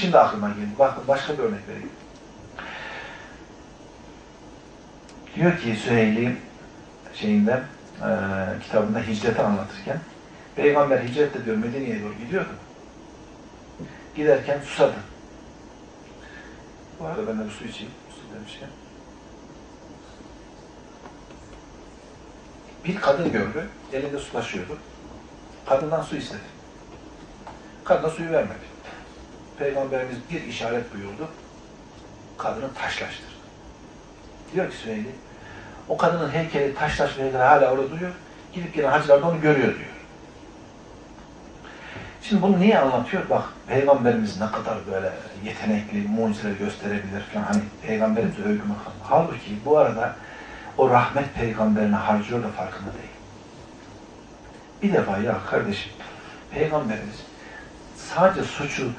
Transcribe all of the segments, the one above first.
Şimdi aklıma geldi. Bak başka bir örnek vereyim. Diyor ki Süheyli şeyinde e, kitabında hicreti anlatırken Peygamber hicretle diyor Medine'ye doğru gidiyordu. Giderken susadı. Bu arada ben de bir su içeyim. Su demişken. Bir kadın gördü. Elinde su taşıyordu. Kadından su istedi. Kadına suyu vermedi. Peygamberimiz bir işaret buyurdu. Kadını taşlaştırdı. Diyor ki Süheyli, o kadının heykeli taşlaşmaya kadar hala orada duruyor. Gidip gelen hacılar da onu görüyor diyor. Şimdi bunu niye anlatıyor? Bak Peygamberimiz ne kadar böyle yetenekli, mucizeler gösterebilir falan. Hani Peygamberimize övgü makamı. Halbuki bu arada o rahmet peygamberine harcıyor da farkında değil. Bir defa ya kardeşim, Peygamberimiz sadece suçu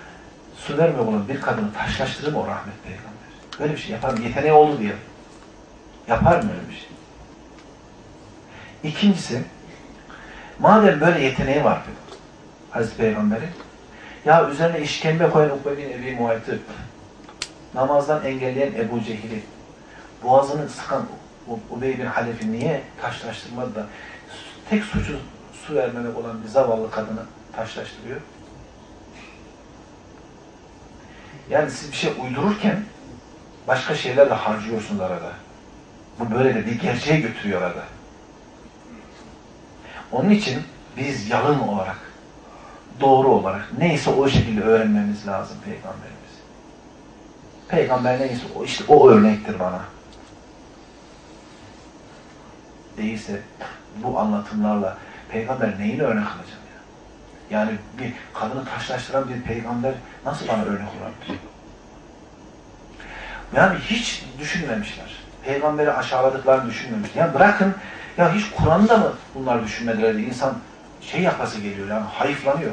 su verme olan bir kadını taşlaştırır mı o rahmet peygamber? Böyle bir şey yapar mı? Yeteneği oldu diye. Yapar mı öyle bir şey? İkincisi, madem böyle yeteneği var Hazreti Peygamber'in, ya üzerine işkembe koyan Ukbe bin Ebi Muayt'ı, namazdan engelleyen Ebu Cehil'i, boğazını sıkan Ubey bin Halef'i niye taşlaştırmadı da tek suçu su vermemek olan bir zavallı kadını taşlaştırıyor? Yani siz bir şey uydururken başka şeylerle harcıyorsunuz arada. Bu böyle de bir gerçeğe götürüyor arada. Onun için biz yalın olarak, doğru olarak neyse o şekilde öğrenmemiz lazım Peygamberimiz. Peygamber neyse o işte o örnektir bana. Değilse bu anlatımlarla peygamber neyini örnek alacağım ya? Yani bir kadını taşlaştıran bir peygamber nasıl bana örnek olabilir? Yani hiç düşünmemişler. Peygamberi aşağıladıklarını düşünmemişler. Yani bırakın ya hiç Kur'an'da mı bunlar düşünmediler insan şey yapası geliyor yani hayıflanıyor.